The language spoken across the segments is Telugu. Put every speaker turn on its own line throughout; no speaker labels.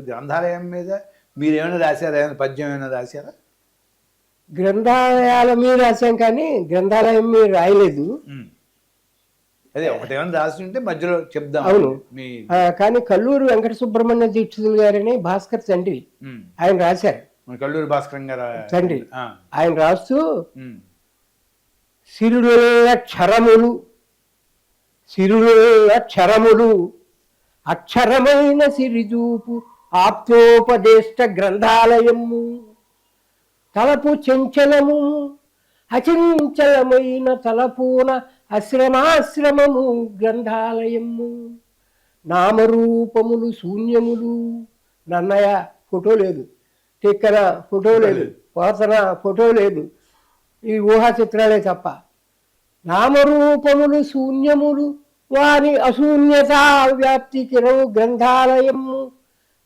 మీరు గ్రంథాలయం మీద మీరు ఏమైనా రాశారా ఏమైనా పద్యం ఏమైనా రాశారా
గ్రంథాలయాల మీద రాశాం కానీ గ్రంథాలయం మీద రాయలేదు.
అదే ఒకటి ఏమైనా రాసి ఉంటే మధ్యలో చెప్దాం
అవును. కానీ కల్లూరు వెంకట సుబ్రహ్మణ్య దీక్షితులు గారని భాస్కర్ తండ్రి. ఆయన రాశారు
కల్లూరి భాస్కరం గారు
తండ్రి ఆయన రాస్తూ. సిరుల క్షరములు సిరుల క్షరములు అక్షరమైన సిరిజూపు ఆప్తోపదేష్ట గ్రంథాలయము తలపు చెంచలము అచంచలమైన తలపూన అశ్రమాశ్రమము గ్రంథాలయము. నామరూపములు శూన్యములు నన్నయ్య ఫోటో లేదు తిక్కన ఫోటో లేదు పోతన ఫోటో లేదు ఈ ఊహా చిత్రాలే తప్ప. నామరూపములు శూన్యములు వారి అశూన్యత వ్యాప్తి కిరవు గ్రంథాలయము.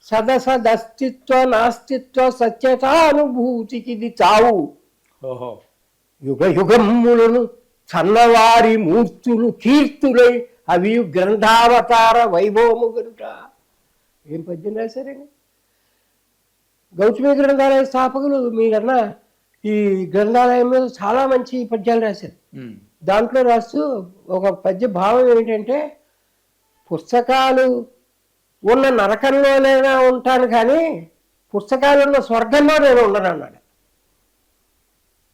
సదసదస్తిత్వ నాస్తిత్వ సత్యతానుభూతికిది చావు. యుగ యుగమ్ములను చన్నవారి మూర్తులు కీర్తులై అవి గ్రంథావతార వైభవము గనుట. ఏం పద్యం రాశారండి? గౌతమి గ్రంథాలయ స్థాపకులు మీరన్నా ఈ గ్రంథాలయం మీద చాలా మంచి పద్యాలు రాశారు. దాంట్లో రాస్తూ ఒక పద్య భావం ఏంటంటే పుస్తకాలు ఉన్న నరకంలోనైనా ఉంటాను కానీ పుస్తకాలు ఉన్న స్వర్గంలో నేను ఉండను అన్నాడు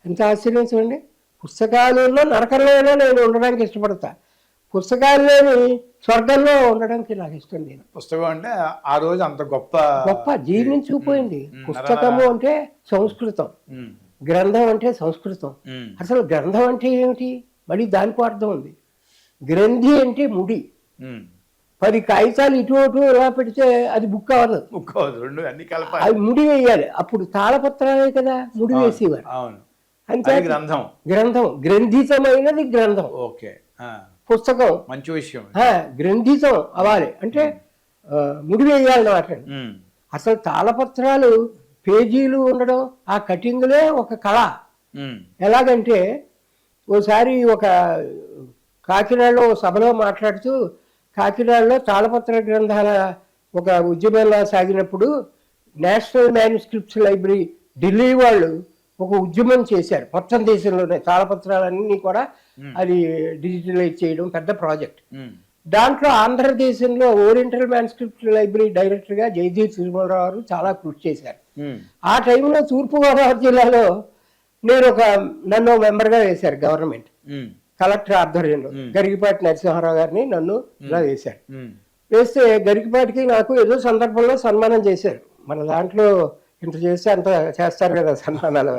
ఎంత ఆశ్చర్యం చూడండి. పుస్తకాలు ఉన్న నరకంలోనైనా నేను ఉండడానికి ఇష్టపడతా. పుస్తకాలు లేని స్వర్గంలో ఉండడానికి నాకు ఇష్టం లేదు.
పుస్తకం అంటే ఆ రోజు అంత గొప్ప
గొప్ప జీర్ణించుకుపోయింది. పుస్తకము అంటే సంస్కృతం. గ్రంథం అంటే సంస్కృతం. అసలు గ్రంథం అంటే ఏమిటి? మళ్ళీ దానికి అర్థం ఉంది. గ్రంథి అంటే ముడి. పది కాగితాలు ఇటు అటు ఇలా పెడితే అది బుక్ అవ్వదు.
ముక్కోదు రెండు అన్ని కలపాలి.
అది ముడి వేయాలి. అప్పుడు తాళపత్రాలే కదా ముడి వేసేవారు.
అవును.
అంతే.
గ్రంథం.
గ్రంథం. గ్రంథితమైనది గ్రంథం.
ఓకే.
పుస్తకం.
మంచి విషయం
గ్రంథితం అవ్వాలి. అంటే ముడి వేయాలన్నమాట. అసలు తాళపత్రాలు పేజీలు ఉండడం ఆ కటింగ్లే ఒక కళ. ఎలాగంటే ఓసారి ఒక కాకినాడలో సభలో మాట్లాడుతూ కాకినాడలో తాళపత్ర గ్రంథాల ఒక ఉద్యమంలా సాగినప్పుడు నేషనల్ మ్యానుస్క్రిప్ట్స్ లైబ్రరీ ఢిల్లీ వాళ్ళు ఒక ఉద్యమం చేశారు మొత్తం దేశంలోనే తాళపత్రాలన్నీ కూడా అది డిజిటలైజ్ చేయడం పెద్ద ప్రాజెక్ట్. దాంట్లో ఆంధ్రదేశంలో ఓరియంటల్ మ్యానుస్క్రిప్ట్ లైబ్రరీ డైరెక్టర్గా జయదీప్ తిరుమలరావు గారు చాలా కృషి చేశారు. ఆ టైంలో తూర్పుగోదావరి జిల్లాలో నేను ఒక నన్ను మెంబర్గా వేశారు గవర్నమెంట్. కలెక్టర్ ఆధ్వర్యంలో గరిగిపాటి నరసింహారావు గారిని నన్ను ఇలా వేశారు. వేస్తే గరికిపాటికి నాకు ఏదో సందర్భంలో సన్మానం చేశారు. మన దాంట్లో ఇంత చేస్తే అంత చేస్తారు కదా సన్మానాలు.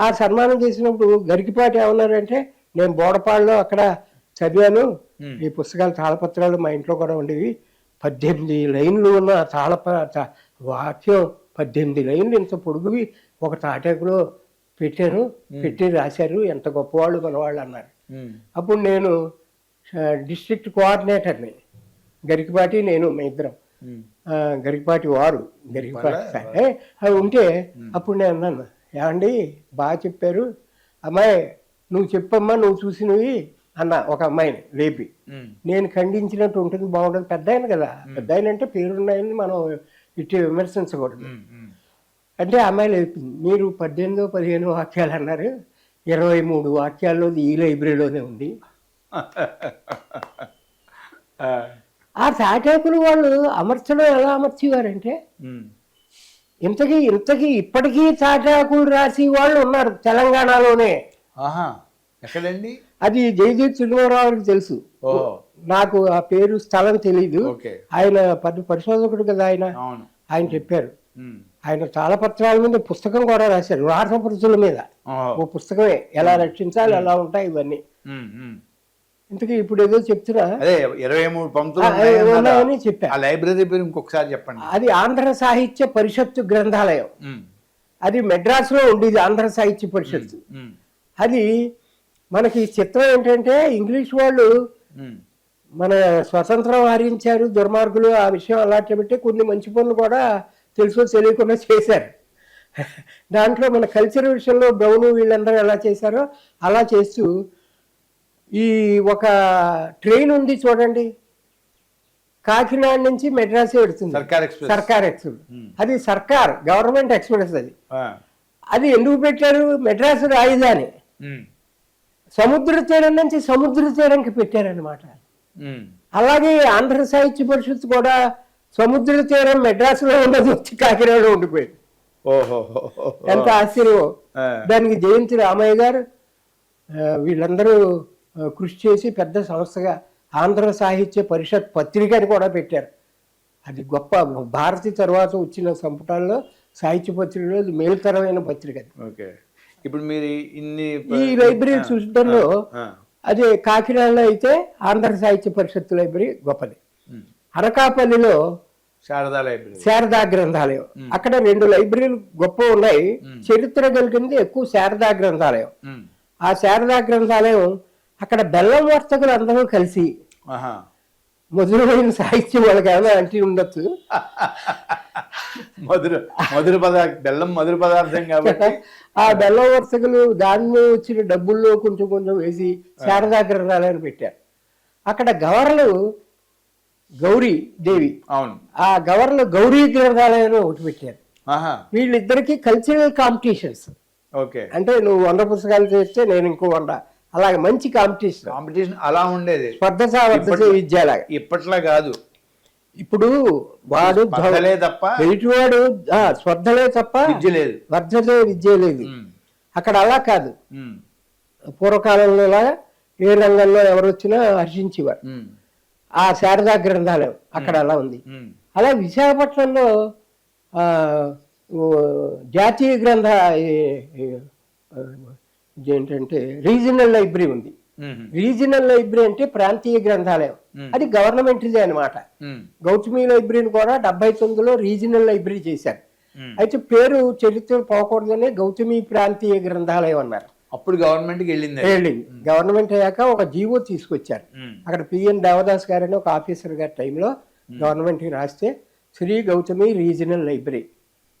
ఆ? సన్మానం చేసినప్పుడు గరికిపాటి ఏమన్నారంటే నేను బోడపాడులో అక్కడ చదివాను. ఈ పుస్తకాలు తాళపత్రాలు మా ఇంట్లో కూడా ఉండేవి. పద్దెనిమిది లైన్లు ఉన్న తాళప వాక్యం పద్దెనిమిది లైన్లు ఇంత పొడుగువి. ఒక తాటాకులో పెట్టారు పెట్టి రాశారు ఎంత గొప్పవాళ్ళు మనవాళ్ళు అన్నారు. అప్పుడు నేను డిస్ట్రిక్ట్ కోఆర్డినేటర్ని గరికపాటి నేను మా ఇద్దరం. గరికపాటి వారు గరికపాటి అది ఉంటే అప్పుడు నేను అన్నాను ఏమండి బాగా చెప్పారు. అమ్మాయి నువ్వు చెప్పమ్మా నువ్వు చూసినవి అన్న ఒక అమ్మాయిని లేపి. నేను ఖండించినట్టు ఉంటుంది బాగుంటుంది పెద్ద ఆయన కదా. పెద్ద ఆయన అంటే పేరున్నాయని మనం ఇట్టి విమర్శించకూడదు. అంటే ఆ అమ్మాయి లేపింది మీరు పద్దెనిమిదో పదిహేను వాక్యాలు అన్నారు. ఇరవై మూడు వాక్యాల్లో ఈ లైబ్రరీలోనే ఉంది.
ఆ.
తాటాకులు వాళ్ళు అమర్చడం ఎలా అమర్చేవారంటే. ఇంతకీ ఇంతకీ ఇప్పటికీ తాటాకులు రాసి వాళ్ళు ఉన్నారు తెలంగాణలోనే.
ఆహా. ఎక్కడండి?
అది జయదీప్ చిన్నరావుకి తెలుసు. నాకు ఆ పేరు స్థలం తెలీదు. ఆయన పరిశోధకుడు కదా ఆయన. ఆయన చెప్పారు. ఆయన తాళపత్రాల మీద పుస్తకం కూడా రాశారు రాసపరుచుల మీద. ఓ పుస్తకమే ఎలా రక్షించాలి ఎలా ఉంటాయి ఇవన్నీ. ఇంతకీ ఇప్పుడు ఏదో చెప్తున్నా
అదే ఇరవై మూడు.
ఉన్నాయని చెప్పారు
లైబ్రరీ పేరు ఇంకొకసారి చెప్పండి
అది ఆంధ్ర సాహిత్య పరిషత్తు గ్రంథాలయం. అది మెడ్రాస్లో ఉండేది ఆంధ్ర సాహిత్య పరిషత్తు. అది మనకి చిత్రం ఏంటంటే ఇంగ్లీష్ వాళ్ళు. మన స్వతంత్రం హరించారు దుర్మార్గులు ఆ విషయం అలాంటి పెట్టి కొన్ని మంచి పనులు కూడా తెలుసో తెలియకుండా చేశారు. దాంట్లో మన కల్చర్ విషయంలో బ్రౌను వీళ్ళందరూ ఎలా చేశారో అలా చేస్తూ ఈ ఒక ట్రైన్ ఉంది చూడండి. కాకినాడ నుంచి మెడ్రాస్ వెడుతుంది
సర్కార్ ఎక్స్ప్రెస్.
ఎక్స్ప్రెస్. అది సర్కార్ గవర్నమెంట్ ఎక్స్ప్రెస్ అది. అది ఎందుకు పెట్టారు? మెడ్రాస్ రాజధాని.
ఉమ్,
సముద్ర తీరం నుంచి సముద్ర తీరంకి పెట్టారనమాట
ఉమ్.
అలాగే ఆంధ్ర సాహిత్య పరిషత్ కూడా సముద్ర తీరం మెడ్రాస్లో ఉన్నది వచ్చి కాకినాడలో ఉండిపోయింది.
ఓహో.
ఎంత ఆశ్చర్యం దానికి జయంతి రామయ్య గారు వీళ్ళందరూ కృషి చేసి పెద్ద సంస్థగా ఆంధ్ర సాహిత్య పరిషత్ పత్రికని కూడా పెట్టారు. అది గొప్ప భారతి తర్వాత వచ్చిన సంపుటాల్లో సాహిత్య పత్రికలో ఇది మేలుతరమైన పత్రిక అది.
ఓకే. ఇప్పుడు మీరు ఇన్ని
ఈ లైబ్రరీ చూడడంలో
ఆ,
అదే కాకినాడలో అయితే ఆంధ్ర సాహిత్య పరిషత్ లైబ్రరీ గొప్పది. అనకాపల్లిలో
శారదా లైబ్రరీ.
శారదా గ్రంథాలయం. అక్కడ రెండు లైబ్రరీలు గొప్ప ఉన్నాయి. చరిత్ర కలిగింది ఎక్కువ శారదా గ్రంథాలయం. ఆ శారదా గ్రంథాలయం అక్కడ బెల్లం వర్తకులు అందరూ కలిసి మధురమైన సాహిత్యం వాళ్ళకి ఏమైనా అంటి ఉండొచ్చు.
మధుర మధుర పదార్థం బెల్లం మధుర పదార్థం కాబట్టి.
ఆ బెల్లం వర్తకులు దాని మీద వచ్చిన డబ్బుల్లో కొంచెం కొంచెం వేసి శారదా గ్రంథాలయం పెట్టారు. అక్కడ గవర్లు గౌరీ దేవి.
అవును.
ఆ గవర్లు గౌరీ గ్రంథాలయం ఒకటి పెట్టారు. వీళ్ళిద్దరికి కల్చరల్ కాంపిటీషన్స్
ఓకే.
అంటే నువ్వు వంద పుస్తకాలు చేస్తే నేను ఇంకో వంద. అలాగే మంచి కాంపిటీషన్
కాంపిటీషన్ అలా ఉండేది.
స్పర్ధ సావర్ధ విద్యలాగా
ఇప్పట్లా కాదు.
ఇప్పుడు వాడు
తప్ప
ఎదుటివాడు స్పర్ధలే తప్ప
విద్య లేదు.
వర్ధలే విద్య లేదు. అక్కడ అలా కాదు. పూర్వకాలంలో ఏ రంగంలో ఎవరు వచ్చినా హర్షించేవారు. ఆ శారదా గ్రంథాలయం అక్కడ అలా ఉంది. అలా విశాఖపట్నంలో జాతీయ గ్రంథ ఏంటంటే రీజనల్ లైబ్రరీ ఉంది. రీజనల్ లైబ్రరీ అంటే ప్రాంతీయ గ్రంథాలయం. అది గవర్నమెంట్దే అనమాట గౌతమి లైబ్రరీని కూడా డెబ్బై తొమ్మిదిలో రీజనల్ లైబ్రరీ చేశారు. అయితే పేరు చరిత్ర పోకూడదని గౌతమి ప్రాంతీయ గ్రంథాలయం అన్నారు.
అప్పుడు గవర్నమెంట్కి వెళ్ళింది.
వెళ్ళింది. గవర్నమెంట్ అయ్యాక ఒక జీవో తీసుకొచ్చారు. అక్కడ పిఎన్ దేవదాస్ గారని ఒక ఆఫీసర్ గారి టైంలో గవర్నమెంట్కి రాస్తే శ్రీ గౌతమి రీజనల్ లైబ్రరీ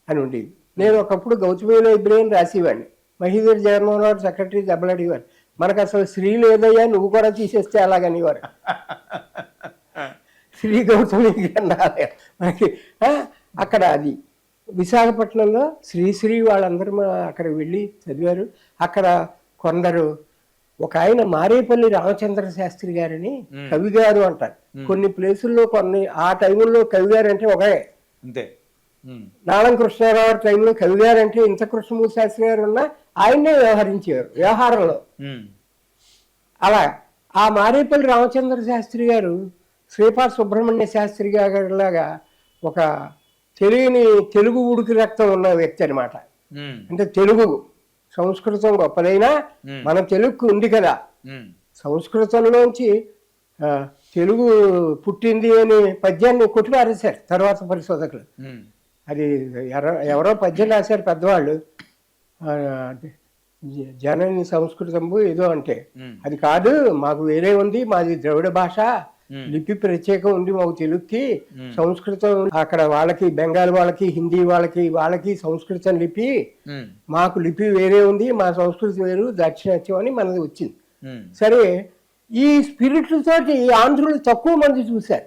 అని ఉండేది. నేను ఒకప్పుడు గౌతమి లైబ్రరీ అని రాసేవాడిని. మహీదర్ జగన్మోహన్ రావు సెక్రటరీ దెబ్బలాడేవారు మనకు అసలు శ్రీ లేదయ్యా నువ్వు కూడా తీసేస్తే అలాగనేవారు శ్రీ గౌతమి మనకి అక్కడ అది. విశాఖపట్నంలో శ్రీశ్రీ వాళ్ళందరూ అక్కడ వెళ్ళి చదివారు. అక్కడ కొందరు ఒక ఆయన మారేపల్లి రామచంద్ర శాస్త్రి గారని కవి గారు అంటారు. కొన్ని ప్లేసుల్లో కొన్ని ఆ టైంలో కవి గారు అంటే ఒకే
అంతే
నాలం కృష్ణారావు టైంలో కవి గారు అంటే ఇంత కృష్ణమూర్తి శాస్త్రి గారు ఉన్నా ఆయన్నే వ్యవహరించేవారు వ్యవహారంలో. అలా ఆ మారేపల్లి రామచంద్ర శాస్త్రి గారు శ్రీపాద సుబ్రహ్మణ్య శాస్త్రి గారిలాగా ఒక తెలియని తెలుగు ఉడికి రక్తం ఉన్న వ్యక్తి అనమాట అంటే తెలుగు. సంస్కృతం గొప్పదైనా మన తెలుగుకు ఉంది కదా. సంస్కృతంలోంచి తెలుగు పుట్టింది అని పద్యాన్ని కొట్టిపారేశారు తర్వాత పరిశోధకులు. అది ఎవరో పద్యం రాశారు పెద్దవాళ్ళు. జనని సంస్కృతంబు ఏదో అంటే. అది కాదు మాకు వేరే ఉంది మాది ద్రవిడ భాష. లిపి ప్రత్యేకం ఉంది మాకు తెలుగుకి సంస్కృతం అక్కడ వాళ్ళకి బెంగాల్ వాళ్ళకి హిందీ వాళ్ళకి వాళ్ళకి సంస్కృతం లిపి. మాకు లిపి వేరే ఉంది మా సంస్కృతి వేరు దాక్షిణాత్యం అని మనది వచ్చింది. సరే ఈ స్పిరిట్ తోటి ఆంధ్రులు తక్కువ మంది చూశారు.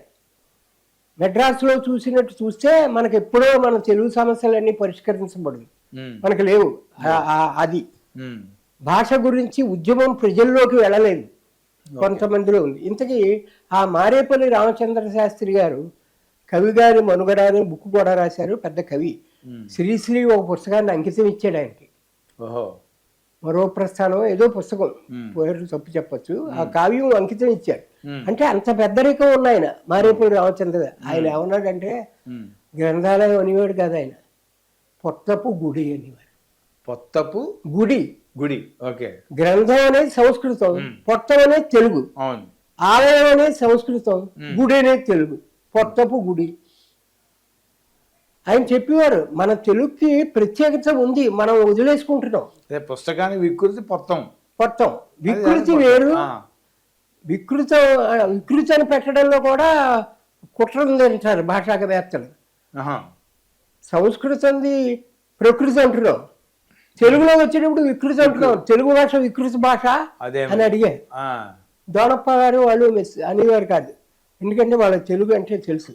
మెడ్రాస్లో చూసినట్టు చూస్తే మనకి ఎప్పుడో మన తెలుగు సమస్యలన్నీ పరిష్కరించబడదు మనకి లేవు. అది. భాష గురించి ఉద్యమం ప్రజల్లోకి వెళ్ళలేదు. కొంతమందిలో ఉంది. ఇంతకీ ఆ మారేపల్లి రామచంద్ర శాస్త్రి గారు కవి గారి మనుగడ అనే బుక్ కూడా రాశారు పెద్ద కవి.
ఉమ్.
శ్రీశ్రీ ఒక పుస్తకాన్ని అంకితం ఇచ్చాడు ఆయనకి.
ఓహో.
మరో ప్రస్థానం ఏదో పుస్తకం.
మ్మ్.
పేరు తప్పు చెప్పొచ్చు. ఆ కావ్యం అంకితం ఇచ్చారు.
మ్మ్.
అంటే అంత పెద్దరికం ఉన్న ఆయన మారేపల్లి రామచంద్ర. ఆయన ఏమన్నాడంటే గ్రంథాలయం అనేవాడు కాదు ఆయన. పొత్తపు గుడి అనేవారు.
పొత్తపు
గుడి.
గుడి. ఓకే.
గ్రంథం అనేది సంస్కృతం. పొత్తం అనేది తెలుగు.
అవును.
ఆలయం అనేది సంస్కృతం. గుడి అనేది తెలుగు. పొత్తపు గుడి. ఆయన చెప్పేవారు మన తెలుగుకి ప్రత్యేకత ఉంది మనం వదిలేసుకుంటున్నాం.
అదే పుస్తకానికి వికృతి పొత్తం.
పొత్తం. వికృతి వేరు. వికృతం వికృతి అని పెట్టడంలో కూడా కుట్ర ఉందంటారు భాషావేత్తలు
ఆహా.
సంస్కృతంది ప్రకృతి అంటున్నాం. తెలుగులో వచ్చేటప్పుడు వికృతి తెలుగు భాష వికృతి భాష
అదే
అని అడిగారు.
ఆ,
దోణప్ప గారు వాళ్ళు మిస్ అనేవారు కాదు. ఎందుకంటే వాళ్ళకి తెలుగు అంటే తెలుసు.